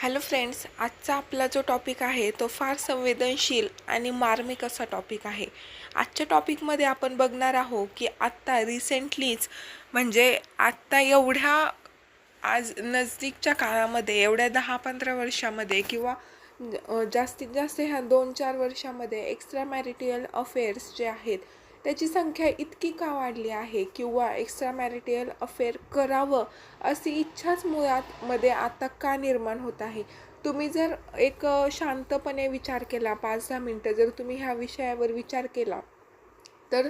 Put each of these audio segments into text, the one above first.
Hello friends आजचा आपला जो टॉपिक आहे तो फार संवेदनशील आणि मार्मिक असा टॉपिक आहे. आजच्या टॉपिकमध्ये आपण बघणार आहोत की आत्ता रिसेंटलीच म्हणजे आत्ता एवढ्या आज नजदीकच्या काळामध्ये एवढ्या दहा पंधरा वर्षामध्ये किंवा जास्तीत जास्त ह्या दोन चार वर्षामध्ये एक्स्ट्रा मॅरिटियल अफेअर्स जे आहेत त्याची संख्या इतकी का वाढली आहे? किंवा एक्स्ट्रा मॅरिटियल अफेअर करावं अशी इच्छाच मुळात मध्ये आता का निर्माण होत आहे? तुम्ही जर एक शांतपणे विचार केला पाच दहा मिनटं जर तुम्ही ह्या विषयावर विचार केला तर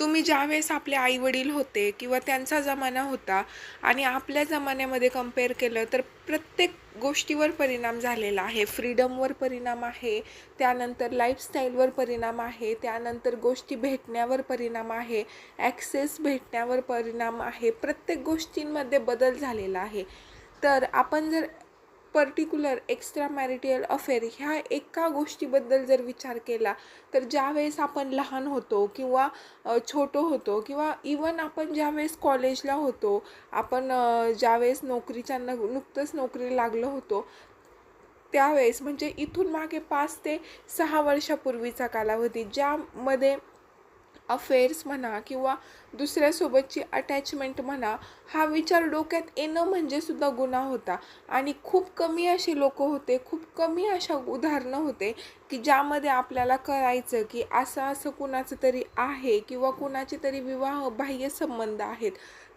तुम्ही ज्यावेळेस आपले आईवडील होते किंवा त्यांचा जमाना होता आणि आपल्या जमान्यामध्ये कंपेअर केलं तर प्रत्येक गोष्टीवर परिणाम झालेला आहे. फ्रीडमवर परिणाम आहे त्यानंतर लाईफस्टाईलवर परिणाम आहे त्यानंतर गोष्टी भेटण्यावर परिणाम आहे ॲक्सेस भेटण्यावर परिणाम आहे. प्रत्येक गोष्टींमध्ये बदल झालेला आहे. तर आपण जर पर्टिक्युलर एक्स्ट्रा मॅरिटियल अफेअर ह्या एका गोष्टीबद्दल जर विचार केला तर ज्यावेळेस आपण लहान होतो किंवा छोटो होतो किंवा इवन आपण ज्यावेळेस कॉलेजला होतो आपण ज्यावेळेस नोकरीच्या न नुकतंच नोकरी लागलो होतो त्यावेळेस म्हणजे इथून मागे पाच ते सहा वर्षापूर्वीचा कालावधी ज्यामध्ये अफेअर्स म्हणा किंवा दुसऱ्यासोबतची अटॅचमेंट म्हणा हा विचार डोक्यात येणं म्हणजे सुद्धा गुन्हा होता. आणि खूप कमी असे लोक होते खूप कमी अशा उदाहरणं होते की ज्यामध्ये आपल्याला कळायचं की असं असं कुणाचं तरी आहे किंवा कुणाचे तरी विवाह बाह्य संबंध आहेत.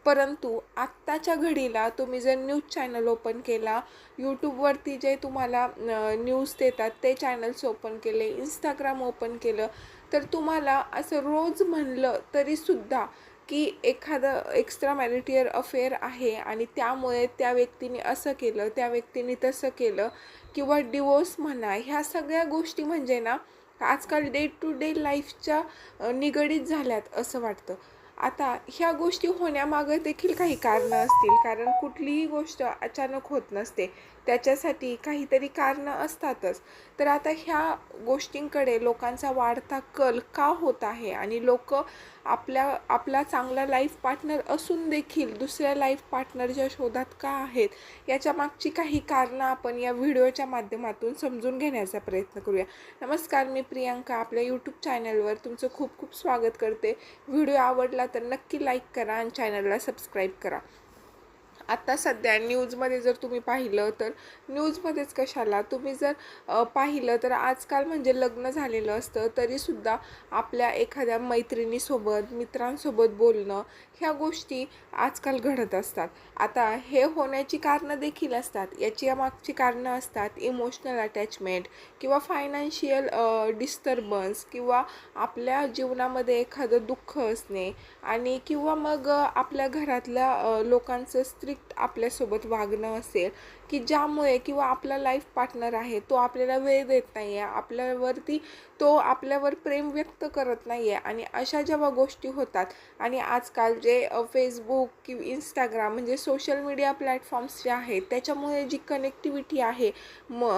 परंतु आत्ताच्या घडीला तुम्ही जर न्यूज चॅनल ओपन केला यूट्यूबवरती जे तुम्हाला न्यूज देतात ते चॅनल्स ओपन केले इंस्टाग्राम ओपन केलं तर तुम्हाला असं रोज म्हणलं तरीसुद्धा की एखादं एक्स्ट्रा मॅरिटियर अफेअर आहे आणि त्यामुळे त्या व्यक्तीने असं केलं त्या व्यक्तीने तसं केलं किंवा डिवोर्स म्हणा ह्या सगळ्या गोष्टी म्हणजे ना आजकाल डे टू डे लाईफच्या निगडीत झाल्यात असं वाटतं. आता ह्या गोष्टी होण्यामागं देखील काही कारणं असतील कारण कुठलीही गोष्ट अचानक होत नसते. त्याच्यासाठी काहीतरी कारणं असतातच. तर आता ह्या गोष्टींकडे लोकांचा वाढता कल का होत आहे? आणि लोक आपल्या आपला चांगला लाईफ पार्टनर असून देखील दुसऱ्या लाईफ पार्टनरच्या शोधात का आहेत? याच्या मागची काही कारणं आपण या व्हिडिओच्या माध्यमातून समजून घेण्याचा प्रयत्न करूया. नमस्कार मी प्रियांका आपल्या यूट्यूब चॅनलवर तुमचं खूप खूप स्वागत करते. व्हिडिओ आवडला तर नक्की लाईक करा आणि चॅनलला सबस्क्राईब करा. आत्ता सध्या न्यूजमध्ये जर तुम्ही पाहिलं तर न्यूजमध्येच कशाला? तुम्ही जर पाहिलं तर आजकाल म्हणजे लग्न झालेलं असतं तरीसुद्धा आपल्या एखाद्या मैत्रिणीसोबत मित्रांसोबत बोलणं ह्या गोष्टी आजकाल घडत असतात. आता हे होण्याची कारणं देखील असतात. याची मागची कारणं असतात इमोशनल अटॅचमेंट किंवा फायनान्शियल डिस्टर्बन्स किंवा आपल्या जीवनामध्ये एखादं दुःख असणे आणि किंवा मग आपल्या घरातल्या लोकांचं स्त्री परफेक्ट आपल्यासोबत वागणं असेल की ज्यामुळे किंवा आपला लाईफ पार्टनर आहे तो आपल्याला वेळ देत नाही आहे आपल्यावरती तो आपल्यावर प्रेम व्यक्त करत नाही आहे आणि अशा जेव्हा गोष्टी होतात आणि आजकाल जे फेसबुक किंवा इंस्टाग्राम म्हणजे सोशल मीडिया प्लॅटफॉर्म्स जे आहेत त्याच्यामुळे जी कनेक्टिव्हिटी आहे म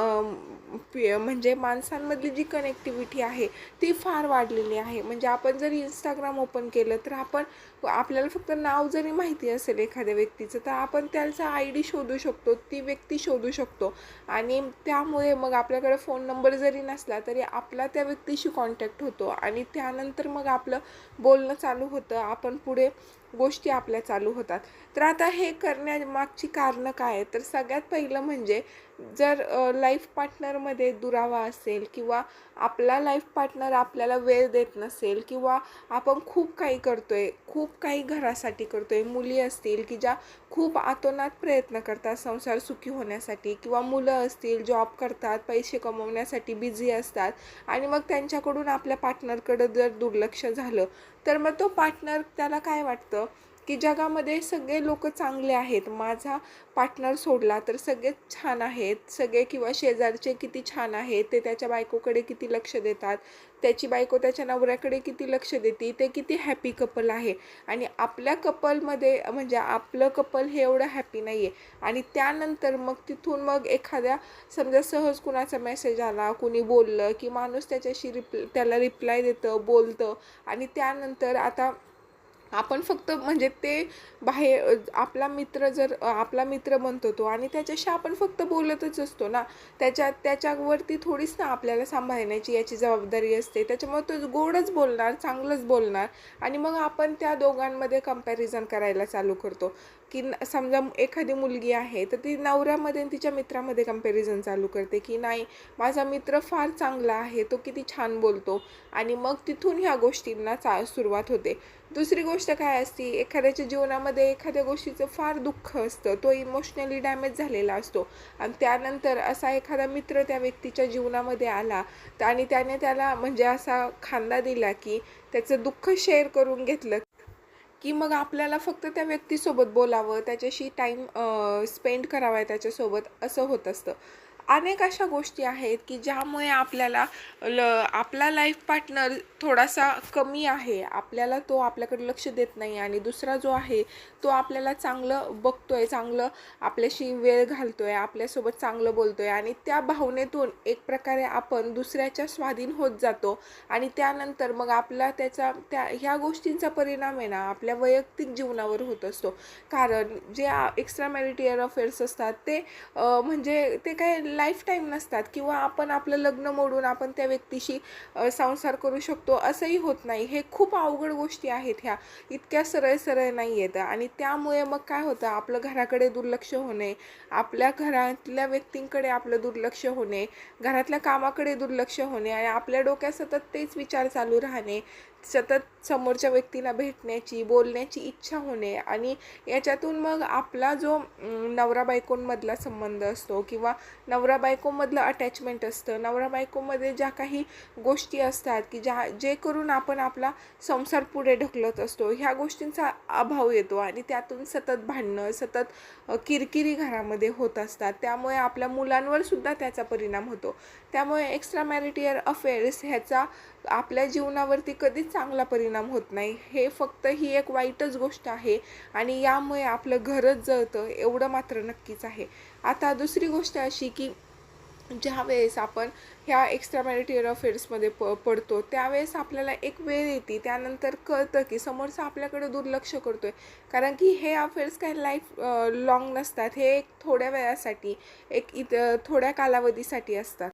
पे- म्हणजे माणसांमधली जी कनेक्टिव्हिटी आहे ती फार वाढलेली आहे. म्हणजे आपण जर इंस्टाग्राम ओपन केलं तर आपण आपल्याला फक्त नाव जरी माहिती असेल एखाद्या व्यक्तीचं तर आपण त्याचा आय डी शोधू शकतो ती व्यक्ती शोधू शकतो. आणि त्यामुळे मग आपल्याकडे फोन नंबर जरी नसला तरी आपला त्या व्यक्तीशी कॉन्टॅक्ट होतो. आणि त्यानंतर मग आपलं बोलणं चालू होतं. आपण पुढे गोष्टी आपल्या चालू होतात. तर आता हे करण्यामागची कारणं काय आहेत? तर सगळ्यात पहिलं म्हणजे जर लाईफ पार्टनरमध्ये दुरावा असेल किंवा आपला लाईफ पार्टनर आपल्याला वेळ देत नसेल किंवा आपण खूप काही करतो आहे खूप काही घरासाठी करतो आहे मुली असतील की ज्या खूप आतोनात प्रयत्न करतात संसार सुखी होण्यासाठी किंवा मुलं असतील जॉब करतात पैसे कमवण्यासाठी बिझी असतात आणि मग त्यांच्याकडून आपल्या पार्टनरकडं जर दुर्लक्ष झालं तर मग तो पार्टनर त्याला काय वाटतं? की जगामध्ये सगळे लोक चांगले आहेत. माझा पार्टनर सोडला तर सगळे छान आहेत. सगळे किंवा शेजारचे किती छान आहेत ते त्याच्या बायकोकडे किती लक्ष देतात त्याची बायको त्याच्या नवऱ्याकडे किती लक्ष देते ते किती हॅपी कपल आहे. आणि आपल्या कपलमध्ये म्हणजे आपलं कपल हे एवढं हॅपी नाही आहे आणि त्यानंतर मग तिथून मग एखाद्या समजा सहज कुणाचा मेसेज आला कुणी बोललं की माणूस त्याच्याशी रिप्ल त्याला रिप्लाय देतं बोलतं. आणि त्यानंतर आता आपण फक्त म्हणजे ते बाहेर आपला मित्र जर आपला मित्र बनतो तो आणि त्याच्याशी आपण फक्त बोलतच असतो ना त्याच्या त्याच्यावरती थोडीच ना आपल्याला सांभाळण्याची याची जबाबदारी असते. त्याच्यामुळे तो गोडच बोलणार चांगलंच बोलणार आणि मग आपण त्या दोघांमध्ये कंपॅरिझन करायला चालू करतो. की न- समजा एखादी मुलगी आहे तर ती नवऱ्यामध्ये आणि तिच्या मित्रामध्ये कंपॅरिझन चालू करते की नाही माझा मित्र फार चांगला आहे तो किती छान बोलतो. आणि मग तिथून ह्या गोष्टींना चा सुरुवात होते. दुसरी गोष्ट काय असती एखाद्याच्या जीवनामध्ये एखाद्या गोष्टीचं फार दुःख असतं तो इमोशनली डॅमेज झालेला असतो. आणि त्यानंतर असा एखादा मित्र त्या व्यक्तीच्या जीवनामध्ये आला आणि त्याने त्याला म्हणजे असा खांदा दिला की त्याचं दुःख शेअर करून घेतलं की मग आपल्याला फक्त त्या व्यक्तीसोबत बोलावं त्याच्याशी टाईम स्पेंड करावा आहे त्याच्यासोबत असं होत असतं. अनेक अशा गोष्टी आहेत की ज्यामुळे आपल्याला ल आपला लाईफ पार्टनर थोडासा कमी आहे. आपल्याला तो आपल्याकडे लक्ष देत नाही आणि दुसरा जो आहे तो आपल्याला चांगलं बघतो आहे चांगलं आपल्याशी वेळ घालतो आहे आपल्यासोबत चांगलं बोलतो आहे आणि त्या भावनेतून एक प्रकारे आपण दुसऱ्याच्या स्वाधीन होत जातो आणि त्यानंतर मग आपला त्याचा त्या ह्या गोष्टींचा परिणाम आहे ना आपल्या वैयक्तिक जीवनावर होत असतो. कारण जे एक्स्ट्रा मॅरिटियर अफेअर्स असतात ते म्हणजे ते काय लाईफ टाईम नसतात किंवा आपण आपलं लग्न मोडून आपण त्या व्यक्तीशी संसार करू शकतो असंही होत नाही. हे खूप अवघड गोष्टी आहेत ह्या. इतक्या सरळ सरळ नाही आहेत. आणि त्यामुळे मग काय होतं? आपलं घराकडे दुर्लक्ष होणे आपल्या घरातल्या व्यक्तींकडे आपलं दुर्लक्ष होणे घरातल्या कामाकडे दुर्लक्ष होणे आणि आपल्या डोक्यात सतत तेच विचार चालू राहणे सतत समोरच्या व्यक्तीला भेटण्याची बोलण्याची इच्छा होणे आणि याच्यातून मग आपला जो नवरा बायकोंमधला संबंध असतो किंवा नवरा नवरा बायकोमधलं अटॅचमेंट असतं. नवरा बायकोमध्ये ज्या काही गोष्टी असतात की ज्या जे करून आपण आपला संसार पुढे ढकलत असतो ह्या गोष्टींचा अभाव येतो आणि त्यातून सतत भांडणं सतत किरकिरी घरामध्ये होत असतात. त्यामुळे आपल्या मुलांवर सुद्धा त्याचा परिणाम होतो. त्यामुळे एक्स्ट्रा मॅरिटियर अफेअर्स ह्याचा आपल्या जीवनावरती कधीच चांगला परिणाम होत नाही. हे फक्त ही एक वाईटच गोष्ट आहे आणि यामुळे आपलं घरच जळतं एवढं मात्र नक्कीच आहे. आता दुसरी गोष्ट अशी की ज्या वेळेस आपण ह्या एक्स्ट्रा मॅरिटियर अफेअर्समध्ये प पडतो त्यावेळेस आपल्याला एक वेळ येते त्यानंतर कळतं की समोरचा आपल्याकडे दुर्लक्ष करतो आहे कारण की हे अफेअर्स काही लाईफ लॉंग नसतात हे एक थोड्या वेळासाठी एक इत थोड्या कालावधीसाठी असतात.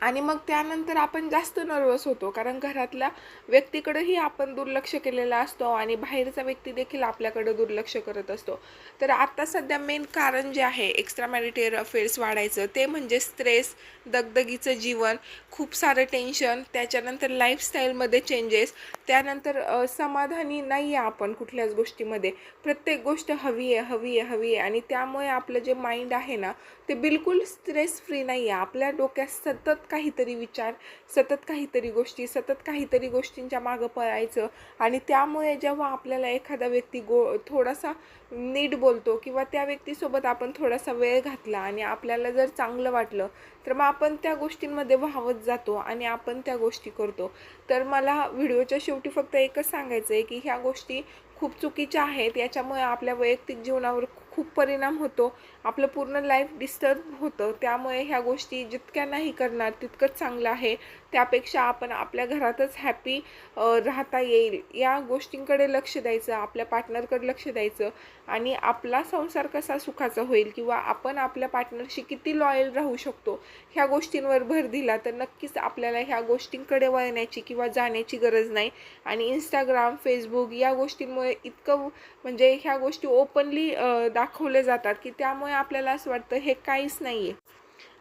आणि मग त्यानंतर आपण जास्त नर्वस होतो. कारण घरातल्या व्यक्तीकडेही आपण दुर्लक्ष केलेलं असतो आणि बाहेरचा व्यक्ती देखील आपल्याकडे दुर्लक्ष करत असतो. तर आता सध्या मेन कारण जे आहे एक्स्ट्रा मॅरिटियर अफेअर्स वाढायचं ते म्हणजे स्ट्रेस दगदगीचं जीवन खूप सारं टेन्शन त्याच्यानंतर लाईफस्टाईलमध्ये चेंजेस त्यानंतर समाधानी नाही आहे आपण कुठल्याच गोष्टीमध्ये. प्रत्येक गोष्ट हवी आहे हवी आहे हवी आहे आणि त्यामुळे आपलं जे माइंड आहे ना ते बिलकुल स्ट्रेस फ्री नाही आहे आपल्या डोक्यात सतत काहीतरी विचार सतत काहीतरी गोष्टी सतत काहीतरी गोष्टींच्या मागं पळायचं आणि त्यामुळे जेव्हा आपल्याला एखादा व्यक्ती गो थोडासा नीट बोलतो किंवा त्या व्यक्तीसोबत आपण थोडासा वेळ घातला आणि आपल्याला जर चांगलं वाटलं तर मग आपण त्या गोष्टींमध्ये वाहवत जातो आणि आपण त्या गोष्टी करतो. तर मला व्हिडिओच्या शेवटी फक्त एकच सांगायचं आहे की ह्या गोष्टी खूप चुकीच्या आहेत याच्यामुळे आपल्या वैयक्तिक जीवनावर खूप परिणाम होतो आपलं पूर्ण लाईफ डिस्टर्ब होतं. त्यामुळे ह्या गोष्टी जितक्या नाही करणार तितकंच चांगलं आहे. त्यापेक्षा आपण आपल्या घरातच हॅपी राहता येईल. या गोष्टींकडे लक्ष द्यायचं आपल्या पार्टनरकडे लक्ष द्यायचं आणि आपला संसार कसा सुखाचा होईल किंवा आपण आपल्या पार्टनरशी किती लॉयल राहू शकतो ह्या गोष्टींवर भर दिला तर नक्कीच आपल्याला ह्या गोष्टींकडे वळण्याची किंवा जाण्याची गरज नाही. आणि इंस्टाग्राम फेसबुक या गोष्टींमुळे इतकं म्हणजे ह्या गोष्टी ओपनली दाखवल्या जातात की त्यामुळे आपल्याला असं वाटतं हे काहीच नाही आहे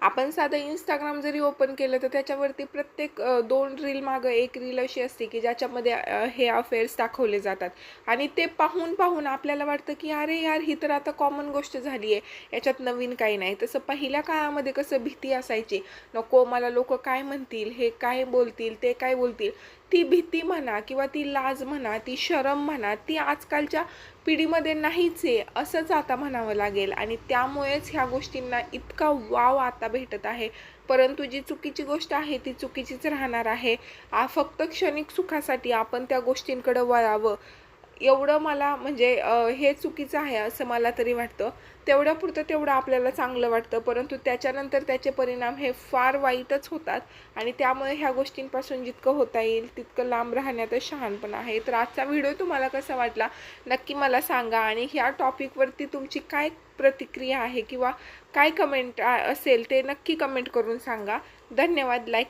आपण साधं इंस्टाग्राम जरी ओपन केलं तर त्याच्यावरती प्रत्येक दोन रील मागं एक रील अशी असते की ज्याच्यामध्ये हे अफेअर्स दाखवले जातात. आणि ते पाहून पाहून आपल्याला वाटतं की अरे यार ही तर आता कॉमन गोष्ट झाली आहे याच्यात नवीन काही नाही. तसं पहिल्या काळामध्ये कसं भीती असायची. नको मला लोक काय म्हणतील? हे काय बोलतील? ते काय बोलतील? ती भीती म्हणा किंवा ती लाज म्हणा ती शरम म्हणा ती आजकालच्या पिढीमध्ये नाहीच आहे असंच आता म्हणावं लागेल. आणि त्यामुळेच ह्या गोष्टींना इतका वाव आता भेटत आहे. परंतु जी चुकीची गोष्ट आहे ती चुकीचीच राहणार आहे. फक्त क्षणिक सुखासाठी आपण त्या गोष्टींकडे वळावं. एवढं मला म्हणजे हे चुकीचं आहे असं मला तरी वाटतं. तेवढ्यापुरतं तेवढं आपल्याला चांगलं वाटतं. परंतु त्याच्यानंतर त्याचे परिणाम हे फार वाईटच होतात. आणि त्यामुळे ह्या गोष्टींपासून जितकं होता येईल तितकं लांब राहण्यातच शहाणपण आहे. तर आजचा व्हिडिओ तुम्हाला कसा वाटला नक्की मला सांगा. आणि ह्या टॉपिकवरती तुमची काय प्रतिक्रिया आहे किंवा काय कमेंट असेल ते नक्की कमेंट करून सांगा. धन्यवाद. लाईक